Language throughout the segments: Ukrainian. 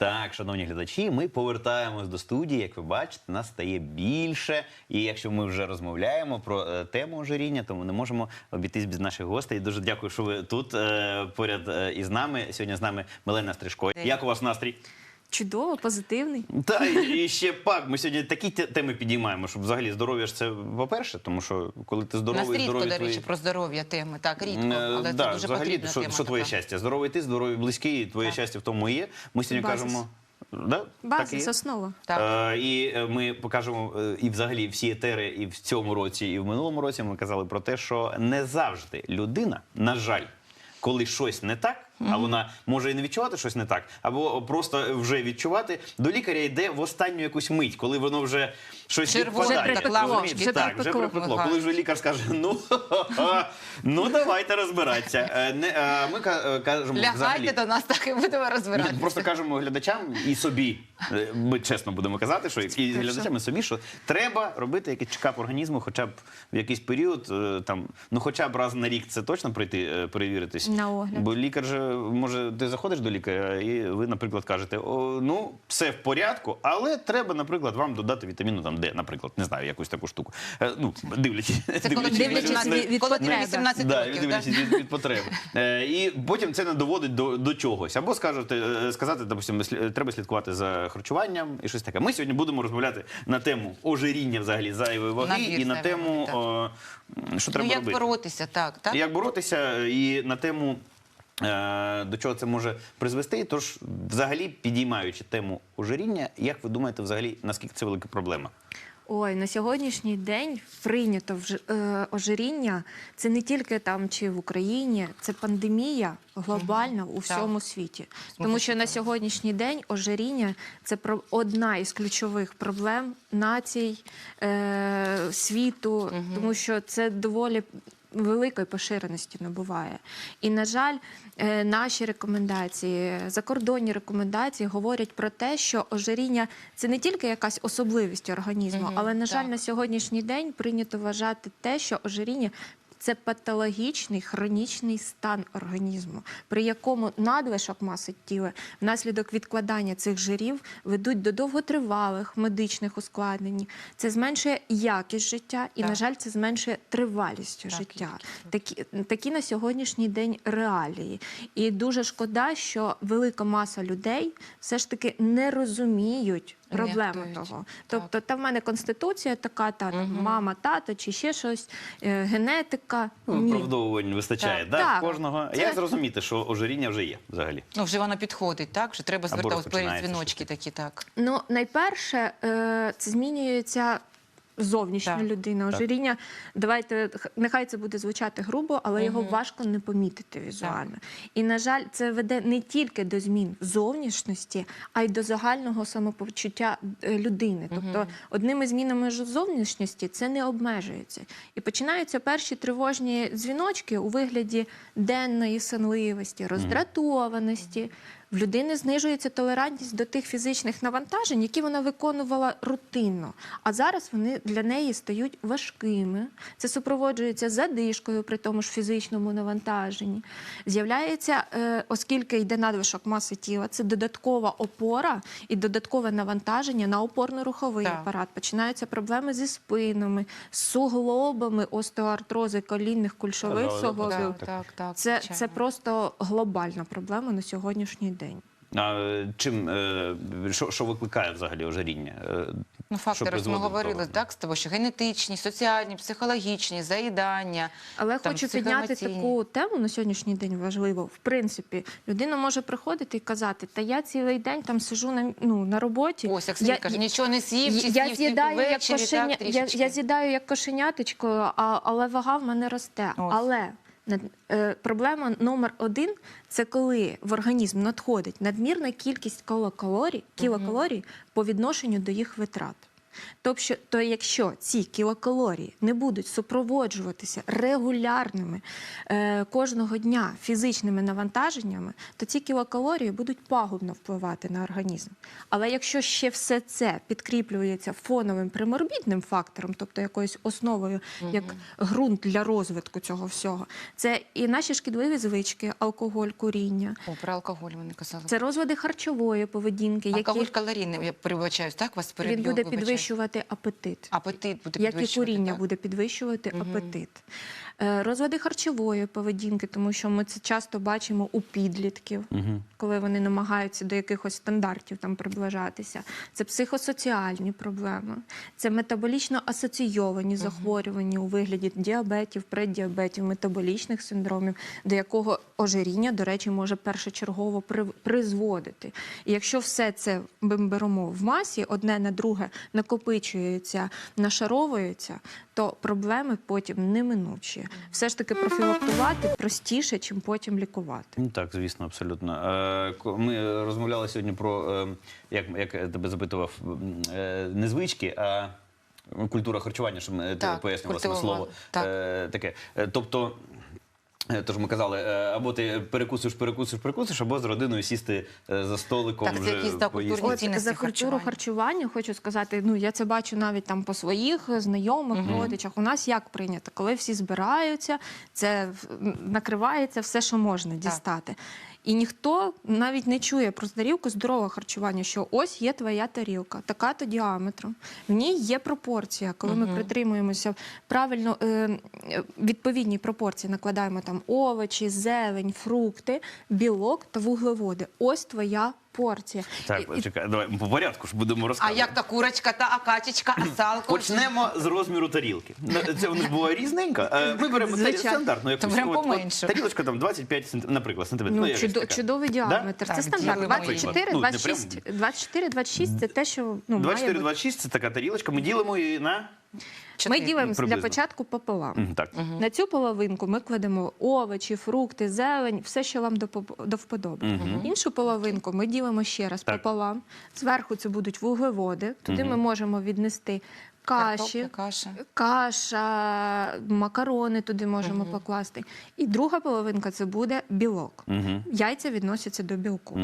Так, шановні глядачі, ми повертаємось до студії. Як ви бачите, нас стає більше. І якщо ми вже розмовляємо про е, тему ожиріння, то ми не можемо обійтись без наших гостей. Дуже дякую, що ви тут е, поряд е, із нами. Сьогодні з нами Мелена Стрижко. Як у вас настрій? Чудово, позитивний. Та і ще пак. Ми сьогодні такі те- теми підіймаємо, щоб взагалі здоров'я ж це по-перше, тому що коли ти У здоровий, нас рідко, здорові до твої... речі, про здоров'я теми. Так, рідко, Е, але це да, дуже взагалі, потрібна що, тема. що твоє така. щастя? Здоровий ти, здоровий близький, і твоє Так. щастя в тому і є. Ми сьогодні Базис. кажемо. Да? Так і Базис, основа. Так. Е, і е, ми покажемо е, і взагалі всі етери, і в цьому році, і в минулому році ми казали про те, що не завжди людина, на жаль, коли щось не так, а вона може і не відчувати щось не так, або просто вже відчувати, до лікаря йде в останню якусь мить, коли воно вже щось Червоне, відпадає. лампочки, Розумієте? вже так, вже припекло. припекло. Коли вже лікар скаже, ну, ну давайте розбиратися. Е, не, е, Ми ка- е, кажемо взагалі. Лягайте до нас, так і будемо Ні, розбиратися. Просто кажемо глядачам і собі. е, Ми чесно будемо казати, що і глядачам, і собі, що треба робити якийсь чекап організму, хоча б в якийсь період, е, там, ну хоча б раз на рік це точно прийти е, перевіритись. На огляд. Бо лікар же може, ти заходиш до лікаря, і ви, наприклад, кажете, О, ну все в порядку, але треба, наприклад, вам додати вітаміну там Д, наприклад, не знаю, якусь таку штуку. Е, Ну, дивлячись, Це коли Дивлячись від- від коли тобі потреби. 18 Да, років. дивлячись від, від потреби. Е, і потім це не доводить до, до чогось. Або скажете, е, сказати, допустимо, слі- треба слідкувати за харчуванням і щось таке. Ми сьогодні будемо розмовляти на тему ожиріння взагалі зайвої ваги Набір і на зайвої тему, ваги, о, що треба Ну, як робити. боротися, так, так? Як боротися і на тему. Е, До чого це може призвести? Тож, взагалі, підіймаючи тему ожиріння, як ви думаєте, взагалі наскільки це велика проблема? Ой, на сьогоднішній день прийнято вж- е, ожиріння. Це не тільки там чи в Україні, це пандемія глобальна у всьому світі. Тому що на сьогоднішній день ожиріння це про одна із ключових проблем націй е, світу, тому що це доволі. Великої поширеності набуває. І, на жаль, е, наші рекомендації, закордонні рекомендації говорять про те, що ожиріння це не тільки якась особливість організму, але, на жаль, так. на сьогоднішній день прийнято вважати те, що ожиріння. Це патологічний хронічний стан організму, при якому надлишок маси тіла внаслідок відкладання цих жирів ведуть до довготривалих медичних ускладнень. Це зменшує якість життя і, Так. на жаль, це зменшує тривалість Так, життя. Такі, такі на сьогоднішній день реалії. І дуже шкода, що велика маса людей все ж таки не розуміють проблему Нехтують. того. Так. Тобто, та в мене конституція така, та там, угу. мама, тато чи ще щось, е, генетика. Ну, Ні. Виправдовувань вистачає. Так. Да? Так. Кожного. Це- Як зрозуміти, що ожиріння вже є взагалі? Ну, вже воно підходить, так? Що треба звертати дзвіночки такі, так. Ну, найперше, е, це змінюється. Зовнішня Так. людина, Так. ожиріння. Давайте нехай це буде звучати грубо, але його важко не помітити візуально. І на жаль, це веде не тільки до змін зовнішності, а й до загального самопочуття е, людини. Тобто, одними змінами зовнішності це не обмежується. І починаються перші тривожні дзвіночки у вигляді денної сонливості, роздратованості. В людини знижується толерантність до тих фізичних навантажень, які вона виконувала рутинно. А зараз вони для неї стають важкими. Це супроводжується задишкою при тому ж фізичному навантаженні. З'являється, е, оскільки йде надлишок маси тіла, це додаткова опора і додаткове навантаження на опорно-руховий Так. апарат. Починаються проблеми зі спинами, з суглобами, остеоартрози колінних кульшових суглобів. Так, так, так. Це, це просто глобальна проблема на сьогоднішній день. А е, чим е, що, що викликає взагалі ожиріння? Е, Ну, що фактори, ми говорили того? так з тобою, що генетичні, соціальні, психологічні, заїдання. Але там, хочу підняти таку тему на сьогоднішній день важливо. В принципі, людина може приходити і казати, та я цілий день там сижу на, ну, на роботі. Ось, як я, каже, нічого не з'їв, чи я, з'їдаю як кошеня, я, я з'їдаю як кошеняточко, а, але вага в мене росте. Ось. Але проблема номер один це коли в організм надходить надмірна кількість кілокалорій, кілокалорій по відношенню до їх витрат. Тобто, то якщо ці кілокалорії не будуть супроводжуватися регулярними е, кожного дня фізичними навантаженнями, то ці кілокалорії будуть пагубно впливати на організм. Але якщо ще все це підкріплюється фоновим приморбідним фактором, тобто якоюсь основою, як ґрунт для розвитку цього всього, це і наші шкідливі звички, алкоголь, куріння, О, про алкоголь вони казали. це розлади харчової поведінки, Алкоголь які калорійний, я перебачаюсь, так? Вас він буде вибачаю. Підвищувати апетит. Апетит буде Як і підвищувати. куріння так. буде підвищувати апетит. Е, Розлади харчової поведінки, тому що ми це часто бачимо у підлітків, коли вони намагаються до якихось стандартів там приближатися. Це психосоціальні проблеми, це метаболічно асоційовані захворювання у вигляді діабетів, преддіабетів, метаболічних синдромів, до якого ожиріння, до речі, може першочергово призводити. І якщо все це ми беремо в масі, одне на друге накопичується, нашаровується, то проблеми потім неминучі. Все ж таки профілактувати простіше, чим потім лікувати. Ну, Так, звісно, абсолютно. Е, Ми розмовляли сьогодні про, е, як, як тебе запитував, е, не звички, а культура харчування, що ми Так, ти пояснювала слово. Так. Таке. Тобто. Е, Тож ми казали, е, або ти перекусиш, перекусиш, перекусиш, або з родиною сісти е, за столиком. Так, це якісь, так, поїсти. культурні цінності за культуру харчування. харчування хочу сказати, ну я це бачу навіть там по своїх знайомих, родичах. У нас як прийнято, коли всі збираються, це накривається все, що можна дістати. І ніхто навіть не чує про тарілку здорового харчування, що ось є твоя тарілка, така то діаметром. В ній є пропорція. Коли ми притримуємося правильно е, відповідні пропорції, накладаємо там овочі, зелень, фрукти, білок та вуглеводи. Ось твоя порція. Так, І- і чекай, давай по порядку ж будемо А розказувати. як та курочка, та акачечка, а салко? Почнемо з розміру тарілки. Ну, Це у них буває різненька. Е, Ми беремо тарі- Звичайно. стандартну якусь. То беремо от- от поменше. Тарілочка там 25 сантиметрів, наприклад, сантиметрів. Ну, якась чудо, така. чудовий діаметр. Так, це стандарт. ділимо 24, Ну, не 26, 24, 26 – це те, що ну, має 24 бути. 26 це така тарілочка. Ми ділимо її на Ми ділимо для початку пополам. Так. На цю половинку ми кладемо овочі, фрукти, зелень, все, що вам до, вподоби. Іншу половинку ми ділимо ще раз Так. пополам. Зверху це будуть вуглеводи. Туди ми можемо віднести каші, каша. каша, макарони туди можемо покласти. І друга половинка це буде білок. Мгм. Яйця відносяться до білку.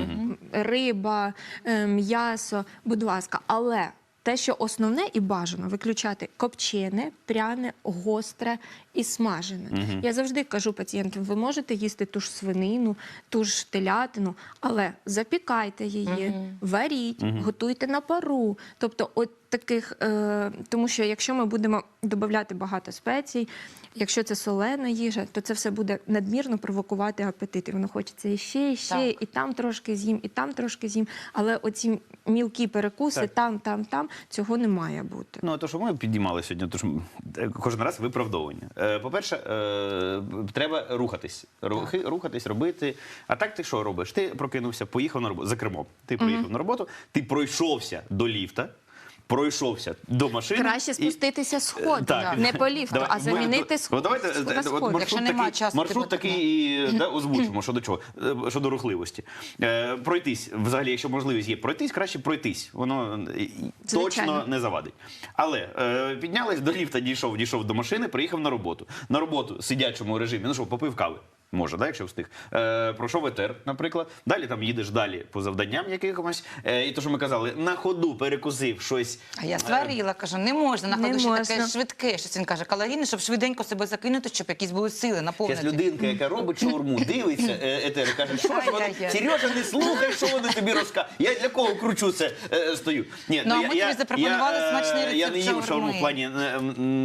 Риба, е, м'ясо, будь ласка, але. Те, що основне і бажано виключати копчене, пряне, гостре і смажене. Я завжди кажу пацієнтам: ви можете їсти ту ж свинину, ту ж телятину, але запікайте її, варіть, готуйте на пару. Тобто, от таких, е, тому що якщо ми будемо додати багато спецій, якщо це солена їжа, то це все буде надмірно провокувати апетит. І воно хочеться і ще, і ще, Так. і там трошки з'їм, і там трошки з'їм. Але оці мілкі перекуси, Так. там, там, там, цього не має бути. Ну, а то, що ми піднімали сьогодні, то ж е, кожен раз виправдовування. Е, По-перше, е, треба рухатись. Рухи, рухатись, робити. А так ти що робиш? Ти прокинувся, поїхав на роботу за кермом. Ти поїхав на роботу, ти пройшовся до ліфта. Пройшовся до машини. Краще і- спуститися сходи, Так. не по ліфту, Давай, а замінити от сходи. Давайте е, маршрут Якщо такий, часу, маршрут такий і, да, озвучимо щодо чого, Е, щодо рухливості. Е, пройтись, взагалі, якщо можливість є пройтись, краще пройтись. Воно е, точно не завадить. Але е, піднялись до ліфта, дійшов, дійшов до машини, приїхав на роботу. На роботу сидячому режимі. Ну що, попив кави. Може, да, якщо встиг. Е, пройшов етер, наприклад. Далі там їдеш далі по завданням якимось. Е, і то, що ми казали, на ходу перекусив щось. А я сварила, кажу, не можна на Не ходу ще таке швидке. Щось він каже, калорійне, щоб швиденько себе закинути, щоб якісь були сили Якась наповнити. людинка, яка робить шаурму, дивиться е, етер каже, що ж вони, Сережа, не слухай, що вони тобі розказують. Я для кого кручу це е, стою? Ні, Ну, а ми тобі запропонували я, е, смачний Я не їм шаурму, в плані е,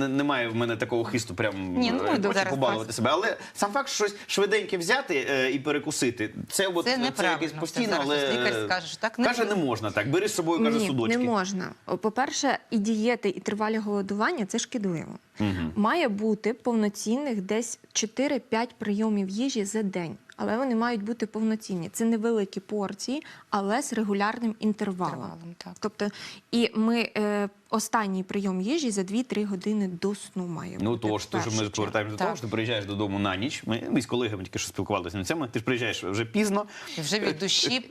немає в мене такого хисту, прям Ні, ну, е, ми хочу побалувати себе. Але сам факт, що щось швиденьке взяти е, і перекусити, це, от, Це це, неправильно. якесь Це постійно, зараз але лікар скаже, що так не каже, не можна так. Бери з собою, каже, Ні, судочки. не можна. По-перше, і дієти, і тривалі голодування це шкідливо. Має бути повноцінних десь 4-5 прийомів їжі за день. Але вони мають бути повноцінні. Це невеликі порції, але з регулярним інтервалом. Інтервалом, так. Тобто, і ми е, останній прийом їжі за 2-3 години до сну має Ну бути. тож, то, що ми повертаємося до того, що ти приїжджаєш додому на ніч. Ми, ми з колегами тільки що спілкувалися на цьому. Ти ж приїжджаєш вже пізно. Вже від душі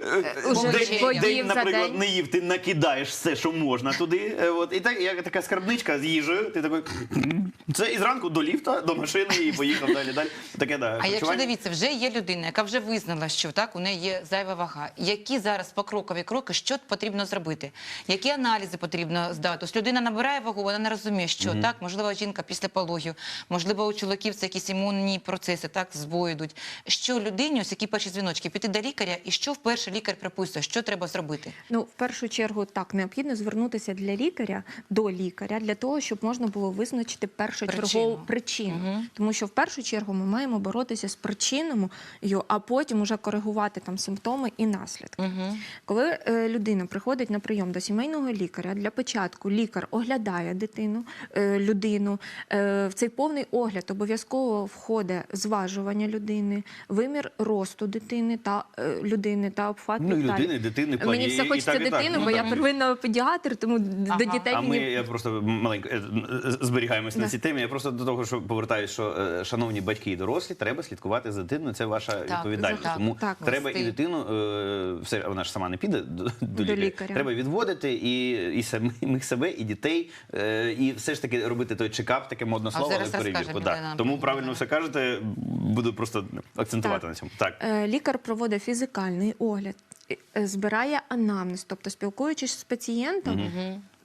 Уже повчення. поїв день, наприклад, день. не їв, ти накидаєш все, що можна туди. Е, От, і так, як така скарбничка з їжею, ти такий. Це і зранку до ліфта, до машини і поїхав далі. далі. Таке, да, А якщо дивіться, вже є людина, яка вже визнала, що так у неї є зайва вага. Які зараз покрокові кроки, що потрібно зробити? Які аналізи потрібно здати? Ось людина набирає вагу, вона не розуміє, що так, можливо, жінка після пологів, можливо, у чоловіків це якісь імунні процеси, так збої йдуть. Що людині, ось які перші дзвіночки, піти до лікаря, і що вперше лікар приписує, що треба зробити? Ну, в першу чергу, так необхідно звернутися для лікаря до лікаря для того, щоб можна було визначити першочергову Причину. Тому що в першу чергу ми маємо боротися з причинами, а потім уже коригувати там симптоми і наслідки. Угу. Коли е, людина приходить на прийом до сімейного лікаря, для початку лікар оглядає дитину, е, людину. Е, в цей повний огляд обов'язково входить зважування людини, вимір росту дитини та е, людини та обхват Ну, і людини, дитини, плані, Мені все і хочеться так, і так. дитину, Ну, бо я так. первинно педіатр, тому Ага. до дітей А ми мені я просто маленько е, зберігаємось на Да. цій темі. Я просто до того, що повертаюсь, що шановні батьки і дорослі, треба слідкувати за дитиною. Це ваша відповідальність. так, Тому так. треба і дитину, все вона ж сама не піде до, до, До лікаря. лікаря. Треба відводити і, і самих себе, і дітей, е, і все ж таки робити той чекап, таке модне слово, але перевірку. Да. Тому правильно все кажете. Буду просто акцентувати Так. на цьому. Так. Е, Лікар проводить фізикальний огляд, збирає анамнез, тобто спілкуючись з пацієнтом.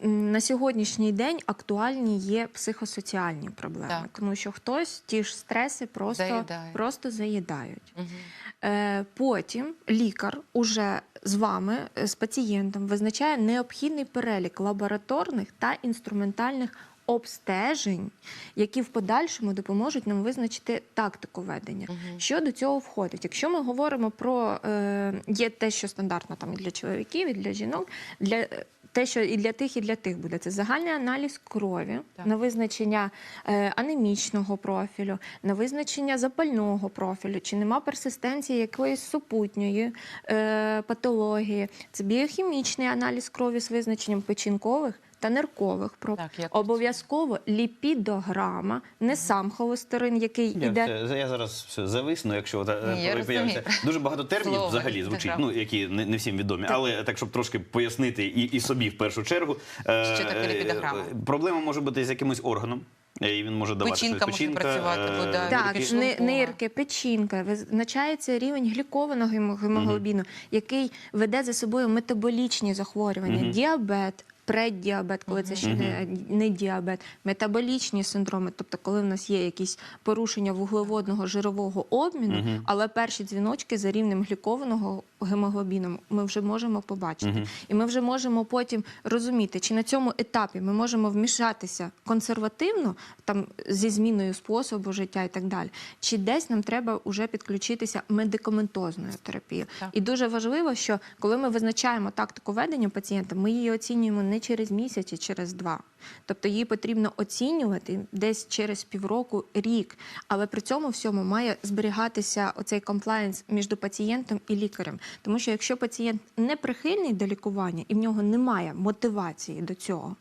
м, На сьогоднішній день актуальні є психосоціальні проблеми, Так. тому що хтось ті ж стреси просто, Заїдає. просто заїдають. Угу. Е, Потім лікар уже з вами, е, з пацієнтом, визначає необхідний перелік лабораторних та інструментальних обстежень, які в подальшому допоможуть нам визначити тактику ведення. Що до цього входить? Якщо ми говоримо про е, є те, що стандартно там і для чоловіків, і для жінок, для е, те, що і для тих, і для тих буде, це загальний аналіз крові Так. на визначення е, анемічного профілю, на визначення запального профілю, чи нема персистенції якоїсь супутньої е, патології. Це біохімічний аналіз крові з визначенням печінкових та ниркових проб. Так, як Обов'язково ліпідограма, не сам холестерин, який іде. я зараз все зависну, якщо от, е, Ні, я появляється. дуже багато термінів Слово взагалі звучить, ну які не, не всім відомі. Але так, щоб трошки пояснити і, і собі в першу чергу, е, Що таке е, ліпідограма? Проблема може бути з якимось органом. І він може давати Печінка щось. може Печінка, працювати, вода. Так, пішло ни- в Бога. нирки, печінка, визначається рівень глікованого гемо- гемоглобіну, який веде за собою метаболічні захворювання, Мгм. діабет. Преддіабет, коли це ще не, не діабет, метаболічні синдроми, тобто коли в нас є якісь порушення вуглеводного жирового обміну, але перші дзвіночки за рівнем глікованого гемоглобіну ми вже можемо побачити. І ми вже можемо потім розуміти, чи на цьому етапі ми можемо вмішатися консервативно, там зі зміною способу життя і так далі, чи десь нам треба вже підключитися медикаментозною терапією. І дуже важливо, що коли ми визначаємо тактику ведення пацієнта, ми її оцінюємо не через місяць, а через два. Тобто її потрібно оцінювати десь через півроку, рік. Але при цьому всьому має зберігатися оцей комплаєнс між пацієнтом і лікарем. Тому що якщо пацієнт не прихильний до лікування і в нього немає мотивації до цього.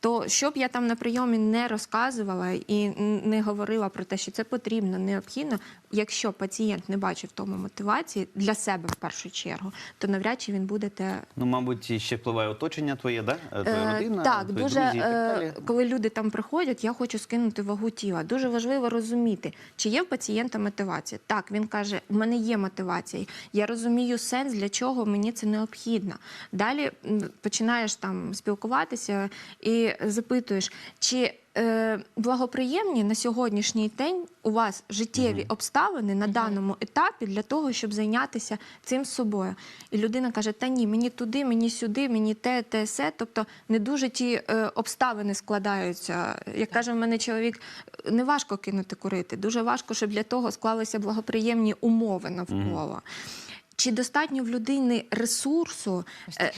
То що б я там на прийомі не розказувала і не говорила про те, що це потрібно, необхідно, якщо пацієнт не бачив тому мотивації для себе в першу чергу, то навряд чи він буде те Ну, мабуть, ще впливає оточення твоє, да? Е, твоя Е, родина, так, твої дуже друзі і так е, далі. коли люди там приходять, я хочу скинути вагу тіла. Дуже важливо розуміти, чи є в пацієнта мотивація. Так, він каже, в мене є мотивація. Я розумію сенс, для чого мені це необхідно. Далі починаєш там спілкуватися і запитуєш, чи е, благоприємні на сьогоднішній день у вас життєві обставини на даному етапі для того, щоб зайнятися цим собою. І людина каже: Та ні, мені туди, мені сюди, мені те, те, се. Тобто не дуже ті е, обставини складаються. Як каже в мене чоловік, не важко кинути курити. Дуже важко, щоб для того склалися благоприємні умови навколо. Чи достатньо в людини ресурсу, е,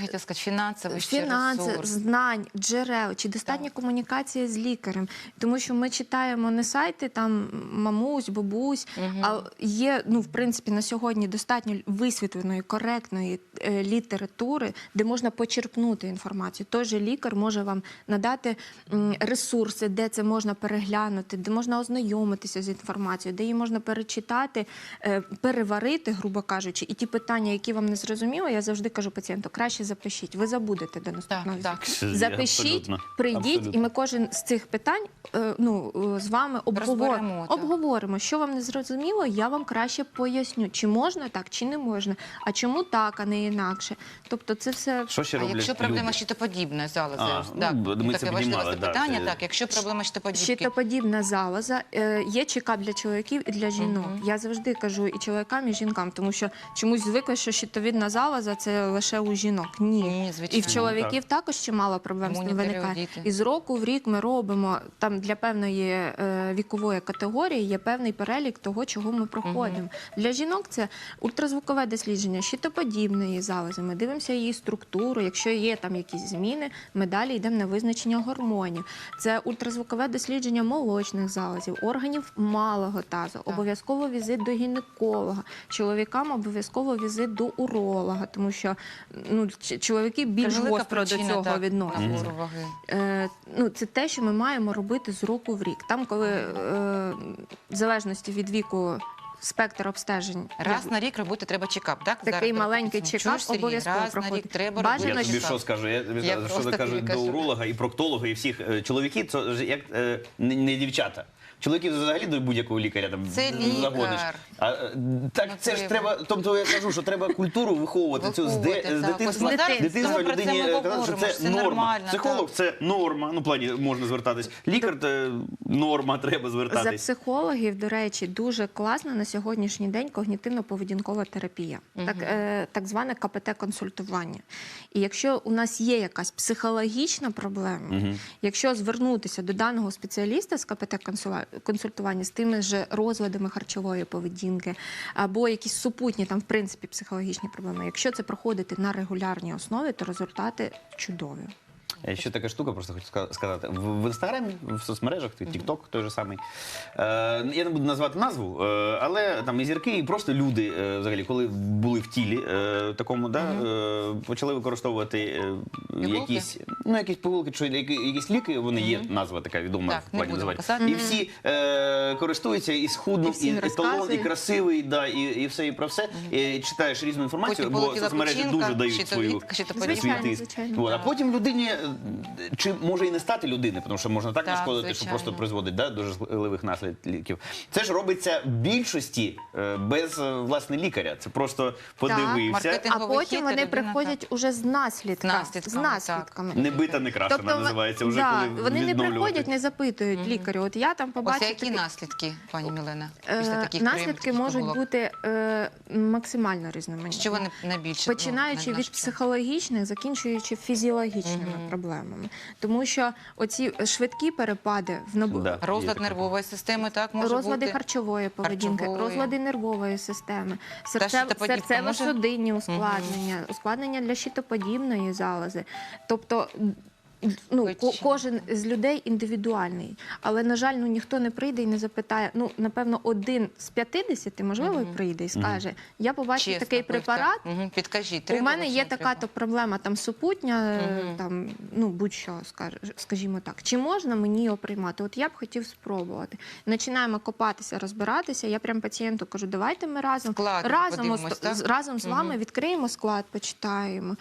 сказати, ще фінанси, ресурс. знань, джерел, чи достатня комунікація з лікарем? Тому що ми читаємо не сайти там мамусь, бабусь, а є ну в принципі на сьогодні достатньо висвітленої, коректної е, літератури, де можна почерпнути інформацію. Той же лікар може вам надати м, ресурси, де це можна переглянути, де можна ознайомитися з інформацією, де її можна перечитати, е, переварити, грубо кажучи, і ті питання, які вам не зрозуміли, я завжди кажу пацієнту, краще запишіть. Ви забудете до наступного Так, так. Запишіть, Абсолютно. прийдіть, Абсолютно. і ми кожен з цих питань е, ну, е, з вами обговоримо. обговоримо. Що вам не зрозуміло, я вам краще поясню, чи можна так, чи не можна, а чому так, а не інакше. Тобто, це все Що ще А роблять якщо проблема люди? щитоподібної залози, А, ось, ну, ми це таке важливе да, запитання. це- Так, якщо проблема щитоподібки, Щитоподібна залоза е, є чекап для чоловіків і для жінок. Я завжди кажу і чоловікам, і жінкам, тому що чомусь звикли, що щитовідна залоза це лише у жінок. Ні, Ні, звичайно. і в чоловіків також чимало проблем з ним Імунні виникає. І з року в рік ми робимо там для певної е, вікової категорії є певний перелік того, чого ми проходимо. Для жінок це ультразвукове дослідження щитоподібної залози. Ми дивимося її структуру. Якщо є там якісь зміни, ми далі йдемо на визначення гормонів. Це ультразвукове дослідження молочних залозів, органів малого тазу, обов'язково візит до гінеколога. Чоловікам обов'язково візит до уролога, тому що ну, чоловіки більш гостро до цього так, відносяться. Е, ну, це те, що ми маємо робити з року в рік. Там, коли е, в залежності від віку спектр обстежень Раз на рік робити треба чекап, так? Такий Зараз маленький чекап обов'язково Раз на рік треба Бажано, Я тобі що скажу? Я, тобі Я що кажуть до уролога і проктолога, і всіх е, чоловіків, це ж як не, не дівчата. Чоловіків взагалі до будь-якого лікаря там Це лікар. загониш. А, е, так Ну, це ж треба. треба. Тобто я кажу, що треба культуру виховувати цю з, де, Виховувати, з так. дитинства. Ось ми зараз дитинства про це людині ми е, казати, що говоримо, це це норма. нормально, Психолог так. це норма. Ну, в плані можна звертатись. Лікар це норма, треба За звертатись. психологів, до речі, дуже класна на сьогоднішній день когнітивно-поведінкова терапія, так, е, так зване КПТ-консультування. І якщо у нас є якась психологічна проблема, якщо звернутися до даного спеціаліста з КПТ-консультування з тими ж розладами харчової поведінки або якісь супутні там, в принципі, психологічні проблеми, якщо це проходити на регулярній основі, то результати чудові. Е, Ще така штука, просто хочу сказати. В, в інстаграмі, в соцмережах, TikTok той же самий. Е, я не буду назвати назву, е, але там і зірки, і просто люди, е, взагалі, коли були в тілі е, такому, да, е, почали використовувати е, якісь, ну, якісь пігулки, чи які, якісь ліки, вони є, назва така відома Так, в не плані будемо писати. І всі е, користуються і схуднув, І всім і, еталон, і розказують. красивий, да, і, і все, і про все. І читаєш різну інформацію, Потім бо полетіла соцмережі печінка, дуже дають свою щитоподібна. Звичайно, тиск. звичайно. От, а потім людині е, чи може і не стати людини, тому що можна так Так, нашкодити, що просто призводить да, до жахливих наслідків. Це ж робиться в більшості е, без е, власне лікаря. Це просто подивився. маркетинг. А потім вони людина, приходять уже з наслідками. З наслідками, з наслідками. Не бита, не крашена Тобто, називається вже да, коли вони не приходять, не запитують лікарю. От я там Ось побачив які таке- наслідки, пані Мілена, Е, після таких наслідки прийомів, можуть пігулок? бути е, максимально різноманітні. Що вони найбільше? Починаючи ну, від психологічних, закінчуючи фізіологічними проблемами, тому що оці швидкі перепади в набу... Да. Розлад нервової системи, так, може розлади бути? харчової поведінки, Харчової. розлади нервової системи, серце... серцево-судинні ускладнення, ускладнення для щитоподібної залози. Тобто. Ну, ко- кожен з людей індивідуальний, але на жаль, ну ніхто не прийде і не запитає. Ну напевно, один з 50, можливо, прийде і скаже: Я побачив Чесно, такий препарат, Мгм, Підкажіть, у треба мене чи є не така треба? то проблема, там супутня, е, Мгм. там ну будь-що скаж- скажімо так. Чи можна мені його приймати? От я б хотів спробувати. Починаємо копатися, розбиратися. Я прям пацієнту кажу, давайте ми разом разом, подивимось, ос- так? з- разом з вами Мгм. відкриємо склад, почитаємо.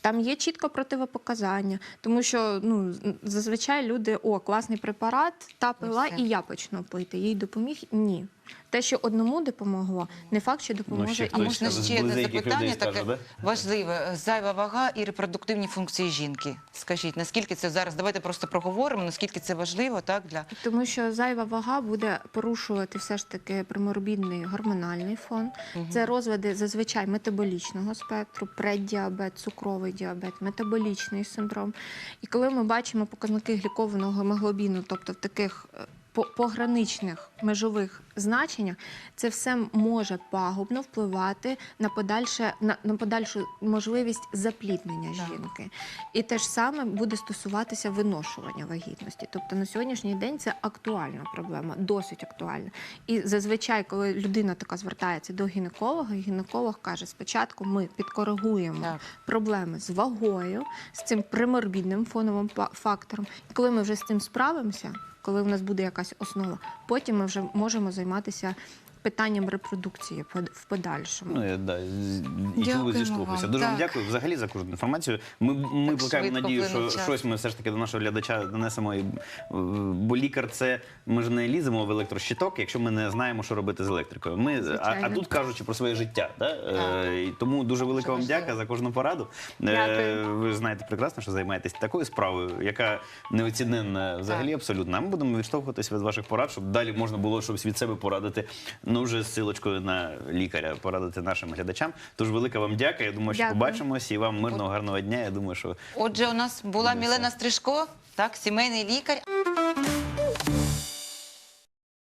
Там є чітко противопоказання, тому що ну зазвичай люди о класний препарат, та пила, і я почну пити. Їй допоміг? Ні. Те, що одному допомогло, не факт, що допоможе і А можна ще одне запитання таке да? важливе. Зайва вага і репродуктивні функції жінки. Скажіть, наскільки це зараз? Давайте просто проговоримо, наскільки це важливо так для Тому що зайва вага буде порушувати все ж таки приморбідний гормональний фон. Це розлади зазвичай метаболічного спектру, преддіабет, цукровий діабет, метаболічний синдром. І коли ми бачимо показники глікованого гемоглобіну, тобто в таких е, по- пограничних межових значеннях, це все може пагубно впливати на подальше на, на подальшу можливість запліднення Так. жінки. І те ж саме буде стосуватися виношування вагітності. Тобто на сьогоднішній день це актуальна проблема, досить актуальна. І зазвичай, коли людина така звертається до гінеколога, гінеколог каже: спочатку ми підкоригуємо Так. проблеми з вагою, з цим приморбідним фоновим фактором. І коли ми вже з цим справимося, коли в нас буде якась основа, потім ми вже можемо займатися займатися питанням репродукції в подальшому. Ну, я да, і Дякуємо зіштовхуюся. Дуже вам дякую взагалі за кожну інформацію. Ми, ми плекаємо надію, що час. щось ми все ж таки до нашого глядача донесемо. І, е, Бо лікар це ми ж не ліземо в електрощиток, якщо ми не знаємо, що робити з електрикою. Ми, а, а тут кажучи про своє життя. Да? Е, тому дуже велика вам важливо. дяка за кожну пораду. Е, ви знаєте прекрасно, що займаєтесь такою справою, яка неоціненна взагалі Так. абсолютно. А ми будемо відштовхуватися від ваших порад, щоб далі можна було щось від себе порадити. Ну вже з силочкою на лікаря порадити нашим глядачам. Тож велика вам дяка. Я думаю, що Дякую. побачимось і вам мирного, гарного дня. Я думаю, що Отже, у нас була Мілена. Стрижко, так, сімейний лікар.